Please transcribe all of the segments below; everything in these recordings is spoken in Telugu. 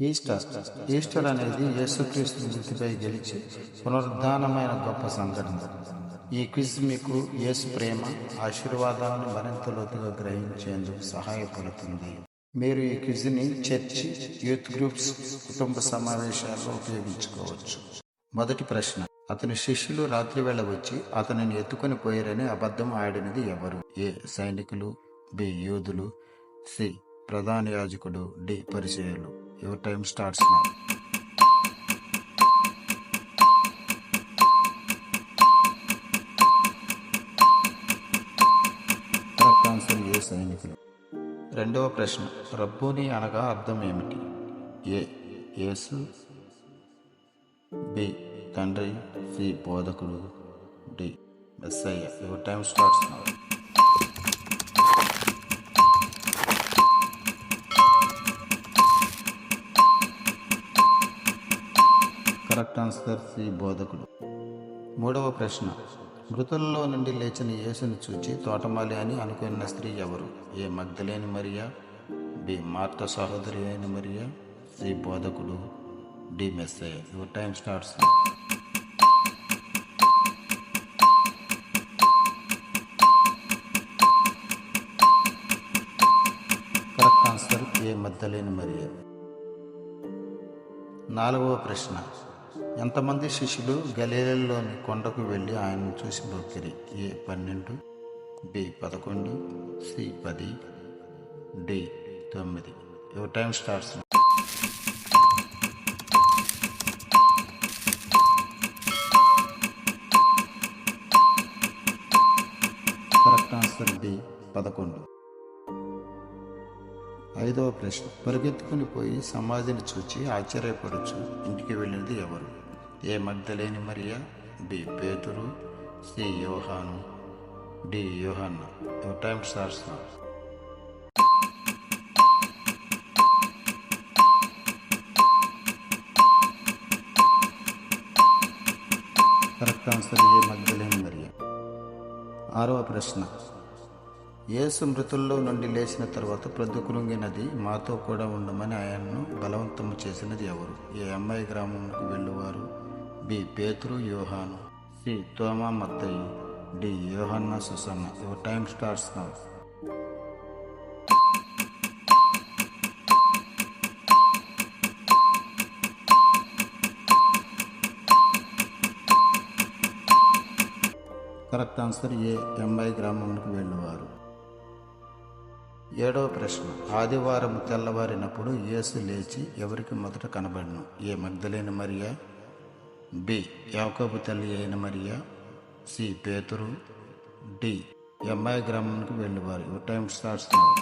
ఈస్టర్. ఈస్టర్ అనేది యేసుక్రీస్తు మృతిపై గెలిచి పునరుద్ధానమైన గొప్ప సంఘటన. ఈ క్విజ్ మీకు యేసు ప్రేమ ఆశీర్వాదాలను మరింత లోతుగా గ్రహించేందుకు సహాయపడుతుంది. మీరు ఈ క్విజ్ని చర్చి యూత్ గ్రూప్స్ కుటుంబ సమావేశాల్లో ఉపయోగించుకోవచ్చు. మొదటి ప్రశ్న. అతని శిష్యులు రాత్రి వేళ వచ్చి అతనిని ఎత్తుకొని పోయారని అబద్ధం ఆడినది ఎవరు? ఏ. సైనికులు. బి. యూదులు. సి. ప్రధాన యాజకుడు. D. పరిచయులు. Your time starts now correct answer A సైనికులు రెండవ ప్రశ్న. రబ్బూని అనగా అర్థం ఏమిటి? A Yesu. బి తండ్రి. సి బోధకుడు. D Messiah. Your time starts now correct answer C బోధకుడు. మూడవ ప్రశ్న. మృతుల్లో నుండి లేచిన యేసును చూచి తోటమాలి అని అనుకున్న స్త్రీ ఎవరు? A Magdalene Mariya? B Martha సహోదరి అయిన మరియా? సి బోధకుడు. D మెస్సే. Your time starts. Correct answer A మద్దలేని Mariya? నాలుగవ ప్రశ్న. ఎంతమంది శిష్యులు గలీలలోని కొండకు వెళ్ళి ఆయనను చూసి మొక్కిరి ఏ పన్నెండు బి పదకొండు సి పది డి తొమ్మిది. Your time starts correct answer D పదకొండు. ఐదవ ప్రశ్న. పరిగెత్తుకుని పోయి సమాధిని చూచి ఆశ్చర్యపడుచు ఇంటికి వెళ్ళినది ఎవరు? ఏ మగ్ధలేని మరియా? బి పేతురు. సి యోహాను. D యోహాన్న. Your time starts now. Correct answer A Magdalene Mariya? ఆరవ ప్రశ్న. యేసు మృతుల్లో నుండి లేచిన తర్వాత ప్రొద్దుకురుంగినది మాతో కూడా ఉండమని ఆయన్ను బలవంతము చేసినది ఎవరు? ఏ అమ్మాయి గ్రామంకు వెళ్ళువారు? బి. పేతురు యోహాను. సి. తోమా మత్తయి. D. యోహన్న Susanna. Your time starts now. Correct answer A MI గ్రామంకు వెళ్ళేవారు? ఏడవ ప్రశ్న. ఆదివారం తెల్లవారినప్పుడు యేసు లేచి ఎవరికి మొదట కనబడను? ఏ మగ్ధలేని మరియా? బి. యాకోబు తల్లి అయిన మరియా? సి. పేతురు? డి. ఎంఐ గ్రామానికి వెళ్ళేవారు. Your time starts now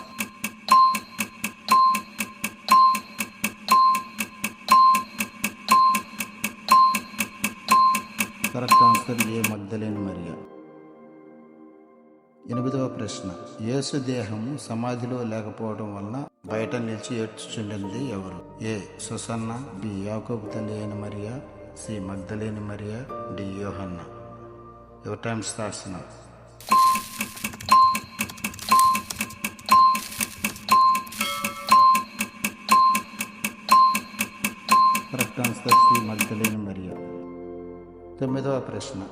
correct answer A Magdalene Mariya? ఎనిమిదవ ప్రశ్న. యేసు దేహము సమాధిలో లేకపోవడం వలన బయట నిలిచి ఏడ్చుచుండింది ఎవరు? ఏ. సుసన్న. బి. యాకోబు తల్లి అయిన Mariya. C. Magdalene Mariya. D. యోహన్న. Your times రాసిన correct answer C. Magdalene Mariya. తొమ్మిదవ ప్రశ్న.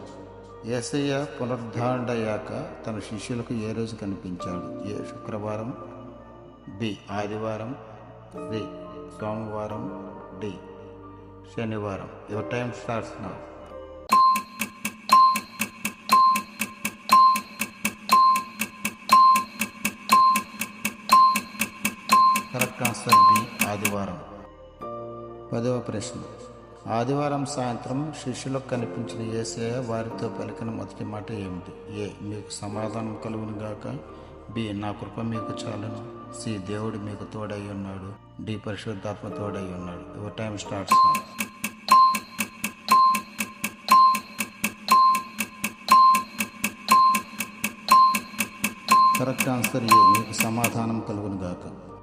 ఏసయ్య పునరుద్ధారణయ్యాక తన శిష్యులకు ఏ రోజు కనిపించాడు? ఏ శుక్రవారం? బి. ఆదివారం? బి సోమవారం? డి. శనివారం. Your time starts now. Correct answer B. ఆదివారం. పదవ ప్రశ్న. ఆదివారం సాయంత్రం శిష్యులకు కనిపించిన ఏసే వారితో పలికిన మొదటి మాట ఏమిటి? ఏ మీకు సమాధానం కలుగును గాక. బి నా కృప మీకు చాలును. సి దేవుడు మీకు తోడై ఉన్నాడు. డి పరిశుద్ధాత్మ తోడై ఉన్నాడు. Your time starts correct answer A మీకు సమాధానం కలుగును గాక.